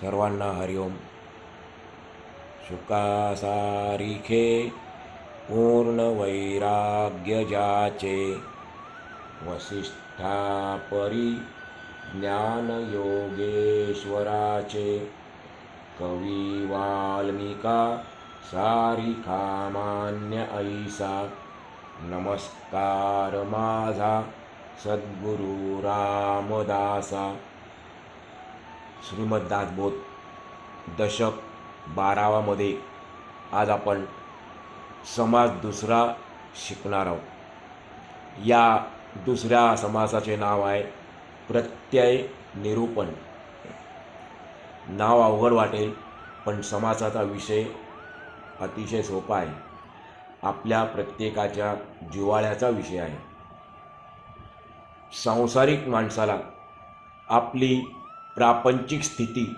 सर्वांना हरिओम शुकासारिखे पूर्ण वैराग्य जाचे वसिष्ठापरी ज्ञानयोगेश्वराचे कवी वाल्मिका सारी ऐसा नमस्कार माझा सद्गुरु रामदासा श्रीमद्दासबोध दशक बारावामध्ये आज आपण समाज दुसरा शिकणार आहोत. या दुसऱ्या समासाचे नाव आहे प्रत्यय निरूपण. नाव अवघड वाटेल पण समासाचा विषय अतिशय सोपा आहे. आपल्या प्रत्येकाच्या जिव्हाळ्याचा विषय आहे. सांसारिक माणसाला आपली प्रापंचिक स्थिती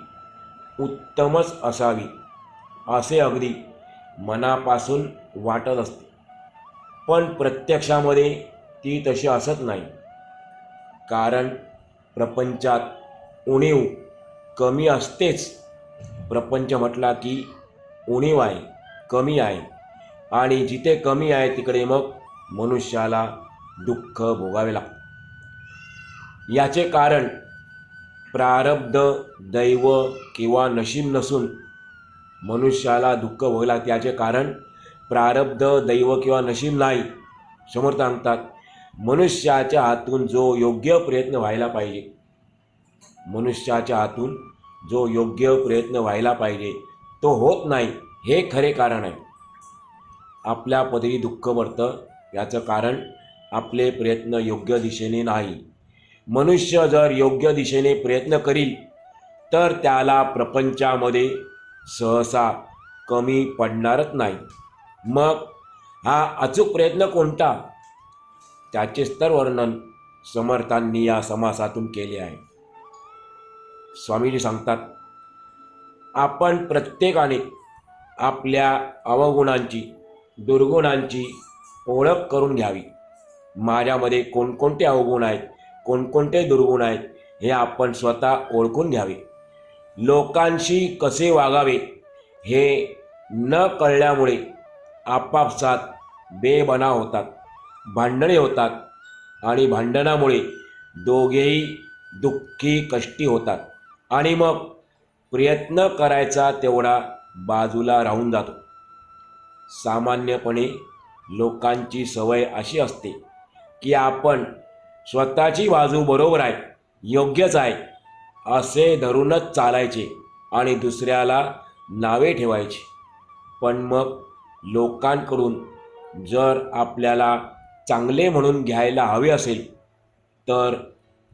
उत्तमच असावी असे अगदी मनापासून वाटत असते. पण प्रत्यक्षामध्ये ती तशी असत नाही. कारण प्रपंचात उणीव कमी असतेच. प्रपंच म्हटला की उणीव आहे कमी आहे. आणि जिथे कमी आहे तिकडे मग मनुष्याला दुःख भोगावे लागते. याचे कारण प्रारब्ध दैव किंवा नशीब नसून मनुष्याला दुःख व्हायला त्याचे कारण प्रारब्ध दैव किंवा नशीब नाही समर्थ सांगतात मनुष्याच्या हातून जो योग्य प्रयत्न व्हायला पाहिजे मनुष्याच्या हातून जो योग्य प्रयत्न व्हायला पाहिजे तो होत नाही हे खरे कारण आहे. आपल्या पदरी दुःख पडतं याचं कारण आपले प्रयत्न योग्य दिशेने नाही. मनुष्य जर योग्य दिशेने प्रयत्न करील तर त्याला प्रपंचामध्ये सहसा कमी पडणारच नाही. मग हा अचूक प्रयत्न कोणता? त्याचेच तर वर्णन समर्थांनी या समासातून केले आहे. स्वामीजी सांगतात आपण प्रत्येकाने आपल्या अवगुणांची दुर्गुणांची ओळख करून घ्यावी. माझ्यामध्ये कोणकोणते अवगुण आहेत? कोणकोणते दुर्गुण आहेत हे आपण स्वतः ओळखून घ्यावे. लोकांशी कसे वागावे हे न कळल्यामुळे आपापसात बेबना होतात भांडणे होतात आणि भांडणामुळे दोघेही दुःखी कष्टी होतात आणि मग प्रयत्न करायचा तेवढा बाजूला राहून जातो. सामान्यपणे लोकांची सवय अशी असते की आपण स्वतःची बाजू बरोबर आहे योग्यच आहे असे धरूनच चालायचे आणि दुसऱ्याला नावे ठेवायची. पण मग लोकांकडून जर आपल्याला चांगले म्हणून घ्यायला हवे असेल तर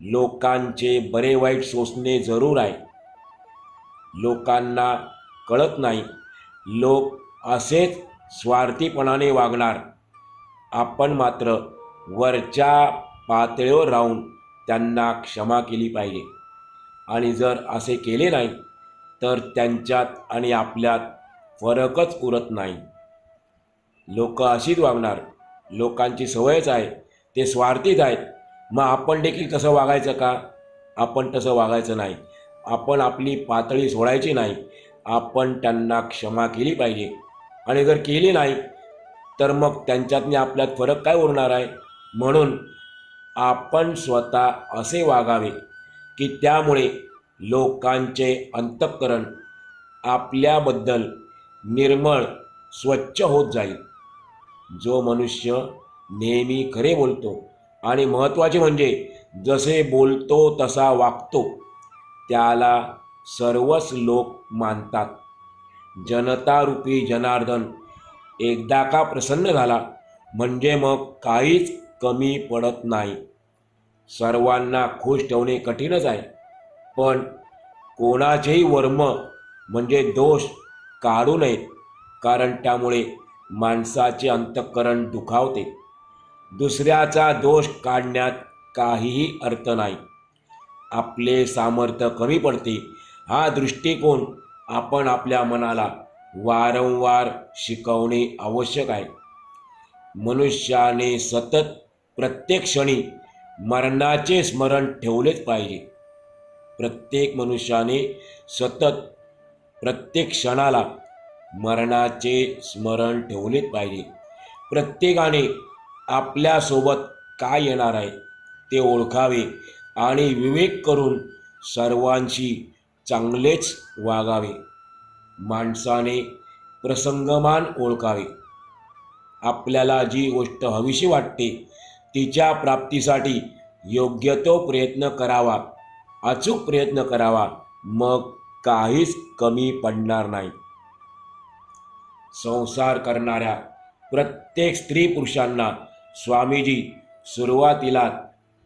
लोकांचे बरे वाईट सोसणे जरूर आहे. लोकांना कळत नाही लोक असेच स्वार्थीपणाने वागणार. आपण मात्र वरच्या पातळीवर राहून त्यांना क्षमा केली पाहिजे. आणि जर असे केले नाही तर त्यांच्यात आणि आपल्यात फरकच उरत नाही. लोक अशीच वागणार. लोकांची सवयच आहे ते स्वार्थीच आहेत. मग आपण देखील तसं वागायचं का? आपण तसं वागायचं नाही. आपण आपली पातळी सोडायची नाही. आपण त्यांना क्षमा केली पाहिजे. आणि जर केली नाही तर मग त्यांच्यातनी आपल्यात फरक काय उरणार आहे? म्हणून आपण स्वतः असे वागावे की त्यामुळे लोकांचे अंतःकरण आपल्याबद्दल निर्मळ स्वच्छ होत जाईल. जो मनुष्य नेहमी खरे बोलतो आणि महत्त्वाचे म्हणजे जसे बोलतो तसा वागतो त्याला सर्वच लोक मानतात. जनतारूपी जनार्दन एकदा का प्रसन्न झाला म्हणजे मग काहीच कमी पडत नाही. सर्वांना खुश ठेवणे कठीणच आहे. पण कोणाचेही वर्म म्हणजे दोष काढू नयेत कारण त्यामुळे माणसाचे अंतःकरण दुखावते. दुसऱ्याचा दोष काढण्यात काहीही अर्थ नाही. आपले सामर्थ्य कमी पडते. हा दृष्टिकोन आपण आपल्या मनाला वारंवार शिकवणे आवश्यक आहे. मनुष्याने सतत प्रत्येक क्षणी मरणाचे स्मरण ठेवलेच पाहिजे. प्रत्येक मनुष्याने सतत प्रत्येक क्षणाला मरणाचे स्मरण ठेवलेच पाहिजे. प्रत्येकाने आपल्यासोबत काय येणार आहे ते ओळखावे आणि विवेक करून सर्वांशी चांगलेच वागावे. माणसाने प्रसंगमान ओळखावे. आपल्याला जी गोष्ट हवीशी वाटते तिच्या प्राप्तीसाठी योग्य तो प्रयत्न करावा. अचूक प्रयत्न करावा. मग काहीच कमी पडणार नाही. संसार करणाऱ्या प्रत्येक स्त्री पुरुषांना स्वामीजी सुरुवातीला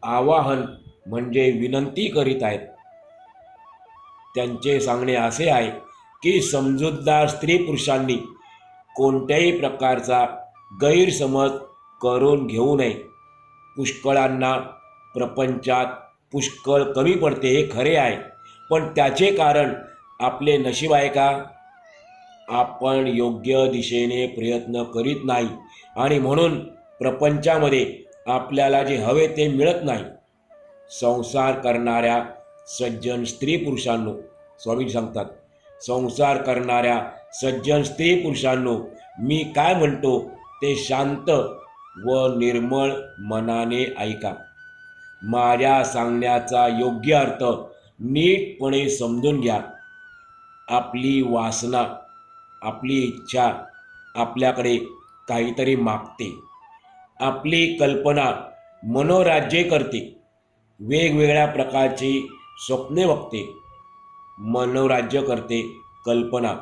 आवाहन म्हणजे विनंती करीत आहेत. त्यांचे सांगणे असे आहे की समजूतदार स्त्री पुरुषांनी कोणत्याही प्रकारचा गैरसमज करून घेऊ नये. पुष्कळांना प्रपंचात पुष्कळ कमी पडते हे खरे आहे. पण त्याचे कारण आपले नशीब आहे का? आपण योग्य दिशेने प्रयत्न करीत नाही आणि म्हणून प्रपंचामध्ये आपल्याला जे हवे ते मिळत नाही. संसार करणाऱ्या सज्जन स्त्री पुरुषांनो स्वामी सांगतात संसार करणाऱ्या सज्जन स्त्री पुरुषांनो मी काय म्हणतो? ते शांत व निर्मळ मनाने ऐका. माझ्या सांगण्याचा योग्य अर्थ नीटपणे समजून घ्या. आपली वासना आपली इच्छा आपल्याकडे काहीतरी मागते. आपली कल्पना मनोराज्य करते. वेगवेगळ्या प्रकारची स्वप्ने बघते. मनोराज्य करते कल्पना.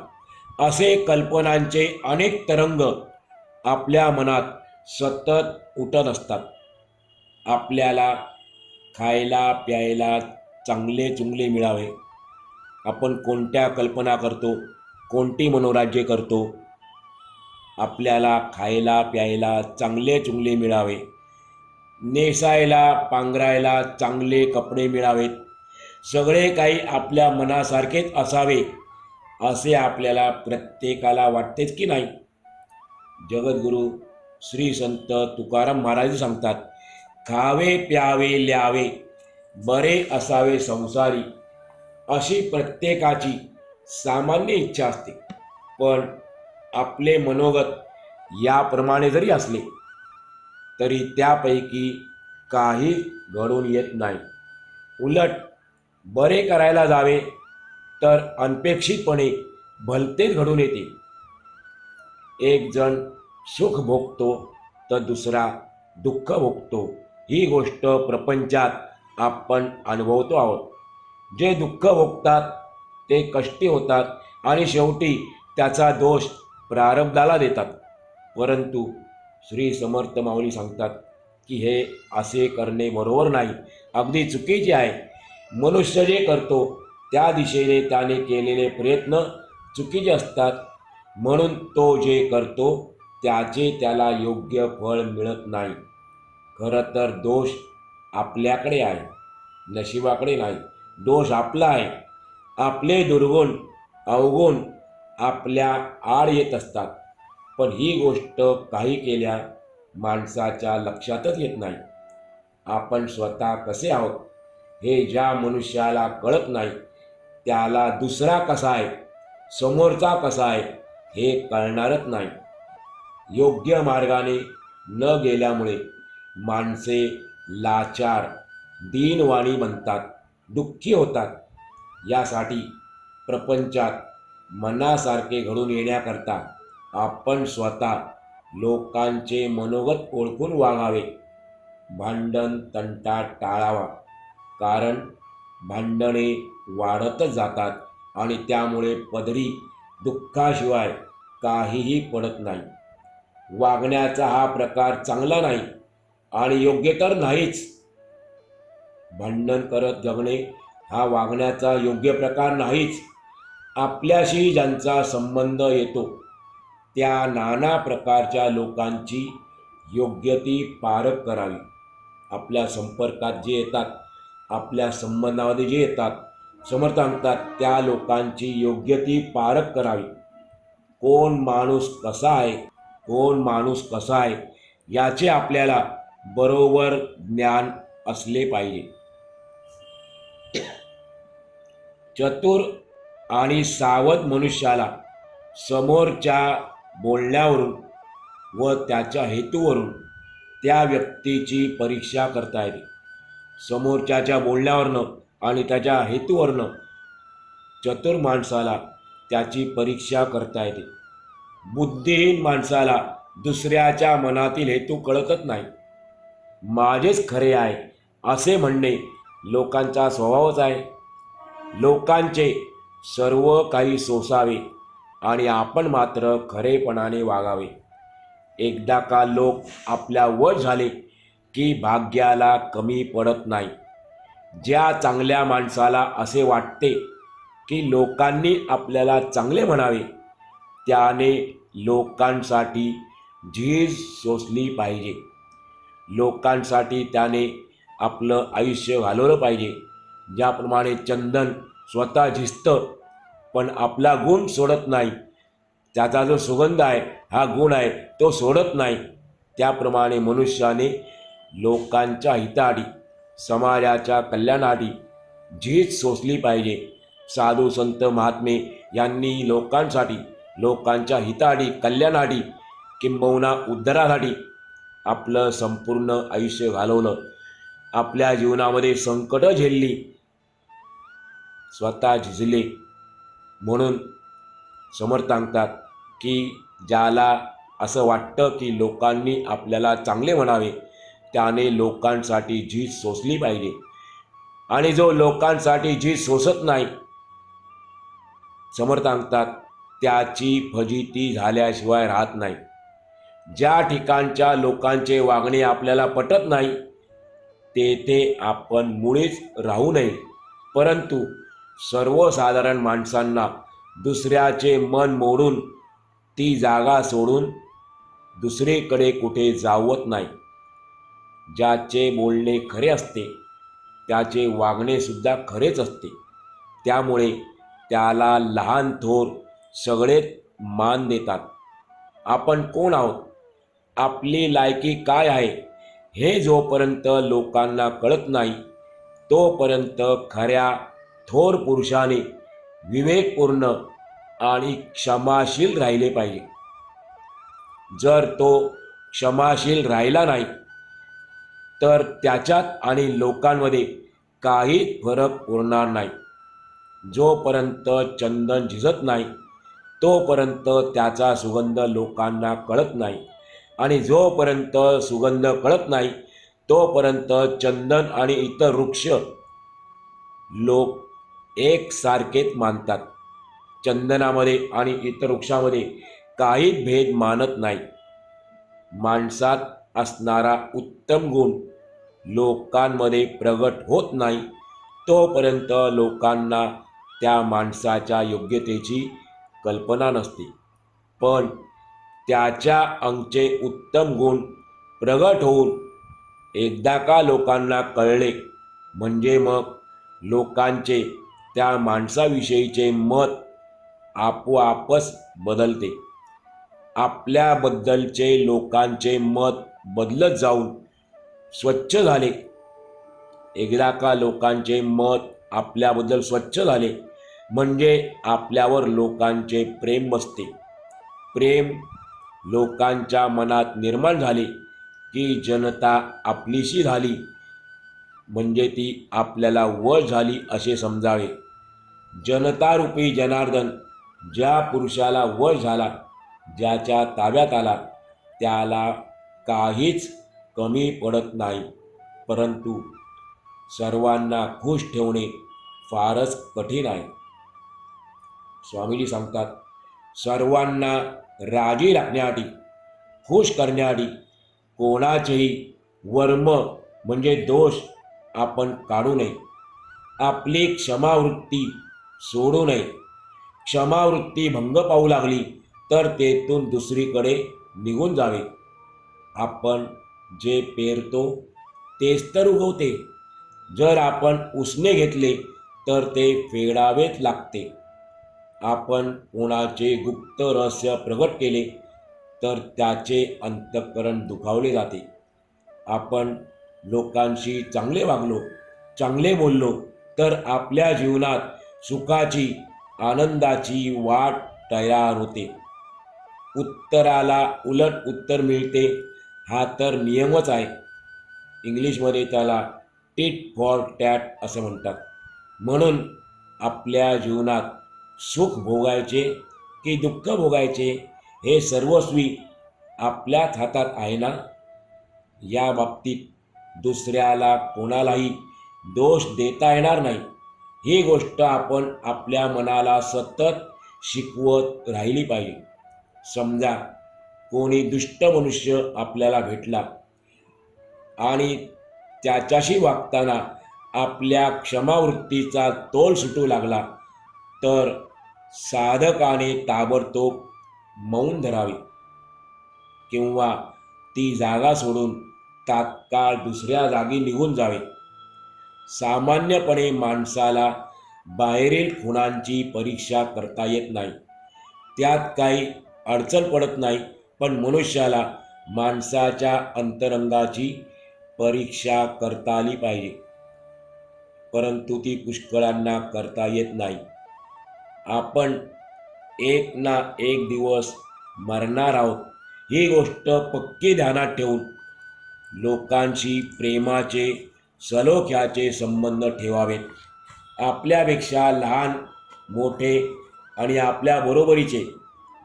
असे कल्पनांचे अनेक तरंग आपल्या मनात सतत उठत असतात. आपल्याला खायला प्यायला चांगले चुंगले मिळावे. आपण कोणत्या कल्पना करतो कोणती मनोराज्य करतो? आपल्याला खायला प्यायला चांगले चुंगले मिळावे. नेसायला पांघरायला चांगले कपडे मिळावेत. सगळे काही आपल्या मनासारखेच असावे असे आपल्याला प्रत्येकाला वाटतेच की नाही. जगद्गुरू श्री संत तुकाराम महाराज सांगतात खावे प्यावे ल्यावे बरे असावे संसारी. अशी प्रत्येकाची सामान्य इच्छा असते. पण आपले मनोगत याप्रमाणे जरी असले तरी त्यापैकी काही घडून येत नाही. उलट बरे करायला जावे तर अनपेक्षितपणे भलतेच घडून येते. एक जण सुख भोगतो तर दुसरा दुःख भोगतो ही गोष्ट प्रपंचात आपण अनुभवतो आहोत. जे दुःख भोगतात ते कष्टी होतात आणि शेवटी त्याचा दोष प्रारब्धाला देतात. परंतु श्री समर्थ माऊली सांगतात की हे असे करणे बरोबर नाही. अगदी चुकीचे आहे. मनुष्य जे करतो त्या दिशेने त्याने केलेले प्रयत्न चुकीचे असतात. म्हणून तो जे करतो त्याचे त्याला योग्य फळ मिळत नाही. खरं तर दोष आपल्याकडे आहे नशिबाकडे नाही. दोष आपला आहे. आपले दुर्गुण अवगुण आपल्या आड येत असतात. पण ही गोष्ट काही केल्या माणसाच्या लक्षातच येत नाही. आपण स्वतः कसे आहोत हे ज्या मनुष्याला कळत नाही त्याला दुसरा कसा आहे समोरचा कसा आहे हे कळणारच नाही. योग्य मार्गाने न गेल्यामुळे माणसे लाचार दीनवाणी बनतात दुःखी होतात. यासाठी प्रपंचात मनासारखे घडून येण्याकरता आपण स्वतः लोकांचे मनोगत ओळखून वागावे. भांडण तंटा टाळावा कारण भांडणे वाढतच जातात आणि त्यामुळे पदरी दुःखाशिवाय काहीही पडत नाही. वागण्याचा हा प्रकार चांगला नाही आणि योग्य तर नाहीच. भांडण करत जगणे हा वागण्याचा योग्य प्रकार नाहीच. आपल्याशी ज्यांचा संबंध येतो त्या नाना प्रकारच्या लोकांची योग्य ती पारख करावी. आपल्या संपर्कात जे येतात आपल्या संबंधामध्ये जे येतात समर्थ सांगतात त्या लोकांची योग्य ती पारख करावी. कोण माणूस कसा आहे कोण माणूस कसा आहे याचे आपल्याला बरोबर ज्ञान असले पाहिजे. चतुर आणि सावध मनुष्याला समोरच्या बोलण्यावरून व त्याच्या हेतूवरून त्या व्यक्तीची परीक्षा करता येते. समोरच्याच्या बोलण्यावरनं आणि त्याच्या हेतूवरनं चतुर माणसाला त्याची परीक्षा करता येते. बुद्धिहीन माणसाला दुसऱ्याच्या मनातील हेतू कळतच नाही. माझेच खरे आहे असे म्हणणे लोकांचा स्वभावच आहे. लोकांचे सर्व काही सोसावे आणि आपण मात्र खरेपणाने वागावे. एकदा का लोक आपल्या वर झाले की भाग्याला कमी पडत नाही. ज्या चांगल्या माणसाला असे वाटते की लोकांनी आपल्याला चांगले म्हणावे त्याने लोकांसाठी झीज सोसली पाहिजे. लोकांसाठी त्याने आपलं आयुष्य घालवलं पाहिजे. ज्याप्रमाणे चंदन स्वतः झिजतं पण आपला गुण सोडत नाही. त्याचा जो सुगंध आहे हा गुण आहे तो सोडत नाही. त्याप्रमाणे मनुष्याने लोकांच्या हितासाठी समाजाच्या कल्याणाआधी झीज सोसली पाहिजे. साधू संत महात्मे यांनी लोकांसाठी लोकांच्या हितासाठी कल्याणासाठी किंबहुना उद्धारासाठी आपलं संपूर्ण आयुष्य घालवलं. आपल्या जीवनामध्ये संकट झेलली. स्वतः झिजले. म्हणून समर्थ सांगतात की ज्याला असं वाटतं की लोकांनी आपल्याला चांगले म्हणावे त्याने लोकांसाठी झीज सोसली पाहिजे. आणि जो लोकांसाठी झीज सोसत नाही समर्थ सांगतात त्याची फजिती झाल्याशिवाय राहत नाही. ज्या ठिकाणच्या लोकांचे वागणे आपल्याला पटत नाही तेथे आपण मुळीच राहू नये. परंतु सर्वसाधारण माणसांना दुसऱ्याचे मन मोडून ती जागा सोडून दुसरीकडे कुठे जावत नाही. ज्याचे बोलणे खरे असते त्याचे वागणेसुद्धा खरेच असते. त्यामुळे त्याला लहान थोर सगळेच मान देतात. आपण कोण आहोत? आपली लायकी काय आहे? हे जोपर्यंत लोकांना कळत नाही तोपर्यंत खऱ्या थोर पुरुषाने विवेकपूर्ण आणि क्षमाशील राहिले पाहिजे. जर तो क्षमाशील राहिला नाही तर त्याच्यात आणि लोकांमध्ये काही फरक उरणार नाही. जोपर्यंत चंदन झिजत नाही तोपर्यंत त्याचा सुगंध लोकांना कळत नाही. आणि जोपर्यंत सुगंध कळत नाही तोपर्यंत चंदन आणि इतर वृक्ष लोक एकसारखेच मानतात. चंदनामध्ये आणि इतर वृक्षामध्ये काही भेद मानत नाही. माणसात असणारा उत्तम गुण लोकांमध्ये प्रगट होत नाही तोपर्यंत लोकांना त्या माणसाच्या योग्यतेची कल्पना नसते. पण त्याच्या अंगचे उत्तम गुण प्रगट होऊन एकदा का लोकांना कळले म्हणजे मग लोकांचे त्या माणसाविषयीचे मत आपोआपच बदलते. आपल्याबद्दलचे लोकांचे मत बदलत जाऊन स्वच्छ झाले. एकदा का लोकांचे मत आपल्याबद्दल स्वच्छ झाले म्हणजे आपल्यावर लोकांचे प्रेम बसते. प्रेम लोकांच्या मनात निर्माण झाले की जनता आपलीशी झाली. म्हणजे ती आपल्याला वश झाली असे समजावे. जनतारूपी जनार्दन ज्या पुरुषाला वश झाला ज्याच्या ताब्यात आला त्याला काहीच कमी पडत नाही. परंतु सर्वांना खुश ठेवणे फारच कठीण आहे. स्वामीजी सांगतात सर्वांना राजी राखण्यासाठी खुश करण्यासाठी कोणाचेही वर्म म्हणजे दोष आपण काढू नये. आपली क्षमावृत्ती सोडू नये. क्षमावृत्ती भंग पाहू लागली तर तेथून दुसरीकडे निघून जावे. आपण जे पेरतो तेच तर उगवते. जर आपण उसने घेतले तर ते फेडावेच लागते. आपण कोणाचे गुप्त रहस्य प्रगट केले तर त्याचे अंतःकरण दुखावले जाते. आपण लोकांशी चांगले वागलो चांगले बोललो तर आपल्या जीवनात सुखाची आनंदाची वाट तयार होते. उत्तराला उलट उत्तर मिळते हा तर नियमच आहे. इंग्लिशमध्ये त्याला टिट फॉर टॅट असं म्हणतात. म्हणून आपल्या जीवनात सुख भोगायचे की दुःख भोगायचे हे सर्वस्वी आपल्याच हातात आहे ना? या बाबतीत दुसऱ्याला कोणालाही दोष देता येणार नाही. ही गोष्ट आपण आपल्या मनाला सतत शिकवत राहिली पाहिजे. समजा कोणी दुष्ट मनुष्य आपल्याला भेटला आणि त्याच्याशी वागताना आपल्या क्षमावृत्तीचा तोल सुटू लागला तर साधकाने ताबडतोब मौन धरावे. किंवा ती जागा सोडून तात्काळ दुसऱ्या जागी निघून जावे. सामान्यपणे माणसाला बाहेरील खुणांची परीक्षा करता येत नाही. त्यात काही अडचण पडत नाही पण मनुष्याला माणसाच्या अंतरंगाची परीक्षा करता आली पाहिजे. परंतु ती पुष्कळांना करता येत नाही. आपण एक ना एक दिवस मरणार आहोत. ही गोष्ट पक्की ध्यानात ठेवून लोकांशी प्रेमाचे सलोख्याचे संबंध ठेवावेत. आपल्यापेक्षा लहान मोठे आणि आपल्या बरोबरीचे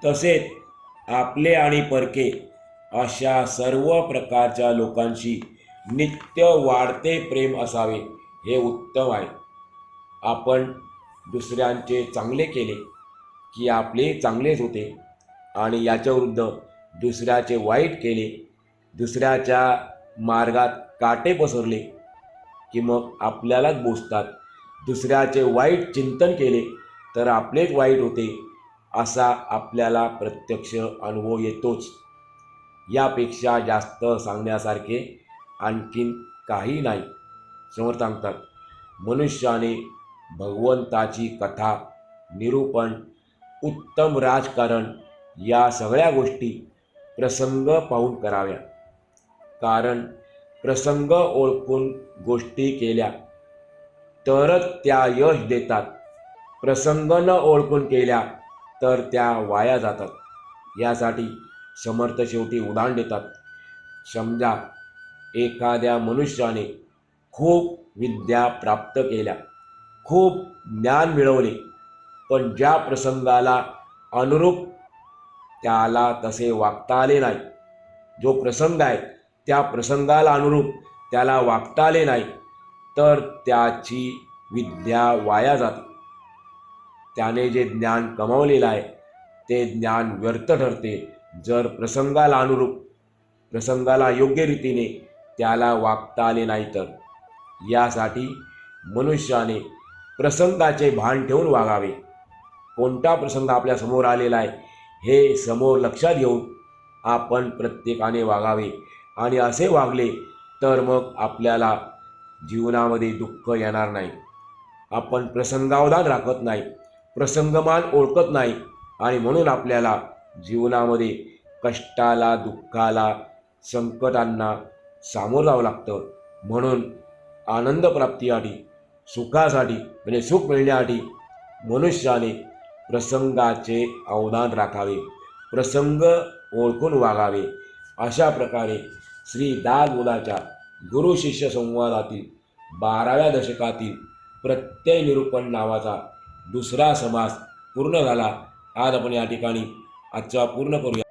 तसेच आपले आणि परके अशा सर्व प्रकारच्या लोकांशी नित्य वाढते प्रेम असावे हे उत्तम आहे. आपण दुसऱ्यांचे चांगले केले की आपले चांगलेच होते. आणि याच्याविरुद्ध दुसऱ्याचे वाईट केले दुसऱ्याच्या मार्गात काटे पसरले की मग आपल्यालाच बोसतात दुसऱ्याचे वाईट चिंतन केले तर आपलेच वाईट होते असा आपल्याला प्रत्यक्ष अनुभव येतोच. यापेक्षा जास्त सांगण्यासारखे आणखीन काही नाही समोर सांगतात. मनुष्याने भगवंताची कथा निरूपण उत्तम राजकारण या सगळ्या गोष्टी प्रसंग पाहून कराव्या. कारण प्रसंग ओळखून गोष्टी केल्या तरच त्या यश देतात. प्रसंग न ओळखून केल्या तर त्या वाया जातात. यासाठी समर्थ शेवटी उदाहरण देतात. समजा एखाद्या मनुष्याने खूप विद्या प्राप्त केल्या. खूप ज्ञान मिळवले पण ज्या प्रसंगाला अनुरूप त्याला तसे वागता आले नाही. जो प्रसंग आहे त्या प्रसंगाला अनुरूप त्याला वागता आले नाही तर त्याची विद्या वाया जाते. त्याने जे ज्ञान कमावलेलं आहे ते ज्ञान व्यर्थ ठरते. जर प्रसंगाला अनुरूप प्रसंगाला योग्य रीतीने त्याला वागता आले नाही तर. यासाठी मनुष्याने प्रसंगाचे भान ठेवून वागावे. कोणता प्रसंग आपल्यासमोर आलेला आहे हे समोर लक्षात घेऊन आपण प्रत्येकाने वागावे. आणि असे वागले तर मग आपल्याला जीवनामध्ये दुःख येणार नाही. आपण प्रसंगावधान राखत नाही प्रसंगमान ओळखत नाही आणि म्हणून आपल्याला जीवनामध्ये कष्टाला दुःखाला संकटांना सामोरं जावं लागतं. म्हणून आनंदप्राप्तीसाठी सुखासाठी म्हणजे सुख मिळण्यासाठी मनुष्याने प्रसंगाचे अवधान राखावे प्रसंग ओळखून वागावे. अशा प्रकारे श्री दासबोधाच्या गुरु शिष्य संवादातील बाराव्या दशकातील प्रत्यय निरूपण नावाचा दुसरा समास पूर्ण झाला. आज आपण या ठिकाणी आजचा पूर्ण करूया.